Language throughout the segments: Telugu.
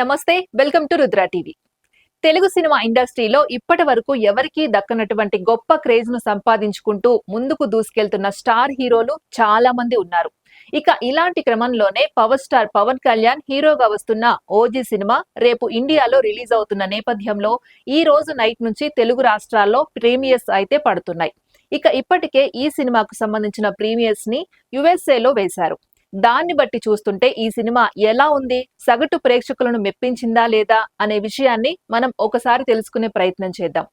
నమస్తే welcome to Rudra TV. Telugu cinema ఇండస్ట్రీలో ఇప్పటి వరకు ఎవరికీ దక్కనటువంటి గొప్ప క్రేజ్ను సంపాదించుకుంటూ ముందుకు దూసుకెళ్తున్న స్టార్ హీరోలు చాలా మంది ఉన్నారు. ఇక ఇలాంటి క్రమంలోనే పవర్ స్టార్ పవన్ కళ్యాణ్ హీరోగా వస్తున్న ఓజీ సినిమా రేపు ఇండియాలో రిలీజ్ అవుతున్న నేపథ్యంలో ఈ రోజు నైట్ నుంచి తెలుగు రాష్ట్రాల్లో ప్రీమియర్స్ అయితే పడుతున్నాయి. ఇక ఇప్పటికే ఈ సినిమాకు సంబంధించిన ప్రీమియర్స్ని యుఎస్ఏలో వేశారు. దాన్ని బట్టి చూస్తుంటే ఈ సినిమా ఎలా ఉంది? సగటు ప్రేక్షకులను మెప్పించిందా లేదా అనే విషయాన్ని మనం ఒకసారి తెలుసుకునే ప్రయత్నం చేద్దాం.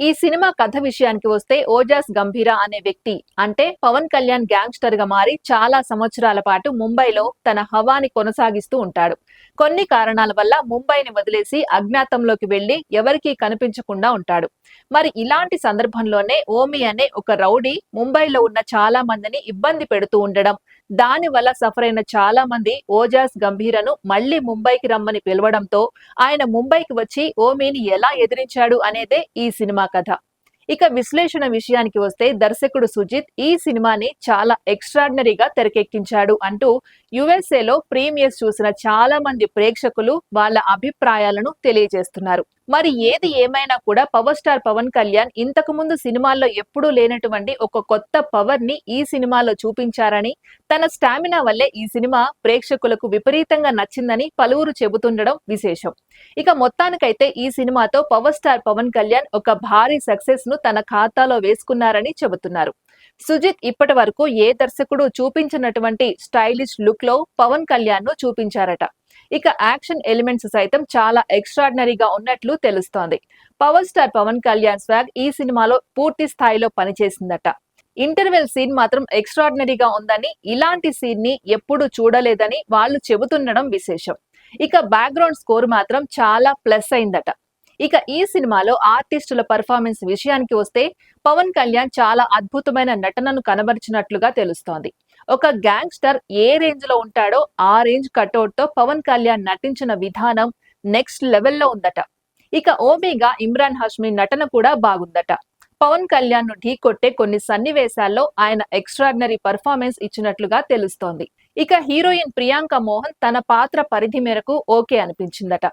ఈ సినిమా కథ విషయానికి వస్తే ఓజాస్ గంభీర అనే వ్యక్తి అంటే పవన్ కళ్యాణ్ గ్యాంగ్స్టర్గా మారి చాలా సంవత్సరాల పాటు ముంబైలో తన హవాని కొనసాగిస్తూ ఉంటాడు. కొన్ని కారణాల వల్ల ముంబైని వదిలేసి అజ్ఞాతంలోకి వెళ్ళి ఎవరికీ కనిపించకుండా ఉంటాడు. మరి ఇలాంటి సందర్భంలోనే ఓమి అనే ఒక రౌడీ ముంబైలో ఉన్న చాలా మందిని ఇబ్బంది పెడుతూ ఉండడం దాని వల్ల సఫర్ అయిన చాలా మంది ఓజాస్ గంభీరను మళ్ళీ ముంబైకి రమ్మని పిలవడంతో ఆయన ముంబైకి వచ్చి ఓమిని ఎలా ఎదిరించాడు అనేదే ఈ సినిమా కథ. ఇక విశ్లేషణ విషయానికి వస్తే దర్శకుడు సుజిత్ ఈ సినిమాని చాలా ఎక్స్ట్రాడినరీగా తెరకెక్కించాడు అంటూ యుఎస్ఏలో ప్రీమియర్స్ చూసిన చాలా మంది ప్రేక్షకులు వాళ్ళ అభిప్రాయాలను తెలియజేస్తున్నారు. మరి ఏది ఏమైనా కూడా పవర్ స్టార్ పవన్ కళ్యాణ్ ఇంతకు ముందు సినిమాల్లో ఎప్పుడూ లేనటువంటి ఒక కొత్త పవర్ని ఈ సినిమాలో చూపించారని తన స్టామినా వల్లే ఈ సినిమా ప్రేక్షకులకు విపరీతంగా నచ్చిందని పలువురు చెబుతుండడం విశేషం. ఇక మొత్తానికైతే ఈ సినిమాతో పవర్ స్టార్ పవన్ కళ్యాణ్ ఒక భారీ సక్సెస్ను తన ఖాతాలో వేసుకున్నారని చెబుతున్నారు. సుజిత్ ఇప్పటి వరకు ఏ దర్శకుడు చూపించినటువంటి స్టైలిష్ లుక్లో పవన్ కళ్యాణ్ను చూపించారట. ఇక యాక్షన్ ఎలిమెంట్స్ సైతం చాలా ఎక్స్ట్రాడినరీగా ఉన్నట్లు తెలుస్తోంది. Power star Pawan Kalyan swag ఈ సినిమాలో పూర్తి స్థాయిలో పనిచేసిందట. ఇంటర్వెల్ సీన్ మాత్రం ఎక్స్ట్రాడినరీగా ఉందని ఇలాంటి సీన్ని ఎప్పుడు చూడలేదని వాళ్ళు చెబుతుండడం విశేషం. ఇక బ్యాక్గ్రౌండ్ స్కోర్ మాత్రం చాలా ప్లస్ అయిందట. ఇక ఈ సినిమాలో ఆర్టిస్టుల పర్ఫార్మెన్స్ విషయానికి వస్తే పవన్ కళ్యాణ్ చాలా అద్భుతమైన నటనను కనబరిచినట్లుగా తెలుస్తోంది. ఒక గ్యాంగ్స్టర్ ఏ రేంజ్లో ఉంటాడో ఆ రేంజ్ కట్అవుట్తో పవన్ కళ్యాణ్ నటించిన విధానం నెక్స్ట్ లెవెల్లో ఉందట. ఇక ఓమేగా ఇమ్రాన్ హాష్మి నటన కూడా బాగుందట. పవన్ కళ్యాణ్ను ఢీకొట్టే కొన్ని సన్నివేశాల్లో ఆయన ఎక్స్ట్రాడినరీ పర్ఫార్మెన్స్ ఇచ్చినట్లుగా తెలుస్తోంది. ఇక హీరోయిన్ ప్రియాంక మోహన్ తన పాత్ర పరిధి మేరకు ఓకే అనిపించిందట.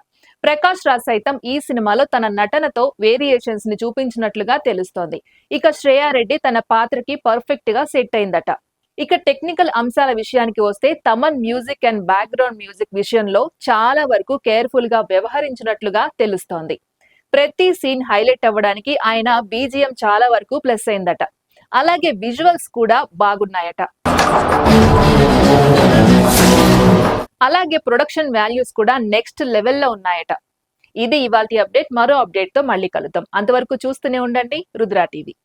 ప్రకాష్ రాజ్ సైతం ఈ సినిమాలో తన నటనతో వేరియేషన్స్ని చూపించినట్లుగా తెలుస్తోంది. ఇక శ్రేయారెడ్డి తన పాత్రకి పర్ఫెక్ట్గా సెట్ అయిందట. ఇక టెక్నికల్ అంశాల విషయానికి వస్తే Thaman music and background music విషయంలో చాలా వరకు కేర్ఫుల్గా వ్యవహరించినట్లుగా తెలుస్తోంది. ప్రతి సీన్ హైలైట్ అవ్వడానికి ఆయన బీజిఎం చాలా వరకు ప్లస్ అయిందట. అలాగే విజువల్స్ కూడా బాగున్నాయట. అలాగే ప్రొడక్షన్ వాల్యూస్ కూడా నెక్స్ట్ లెవెల్లో ఉన్నాయట. ఇది ఇవాళ అప్డేట్ మరో అప్డేట్తో మళ్ళీ కలుద్దాం. అంతవరకు చూస్తూనే ఉండండి రుద్రా టీవీ.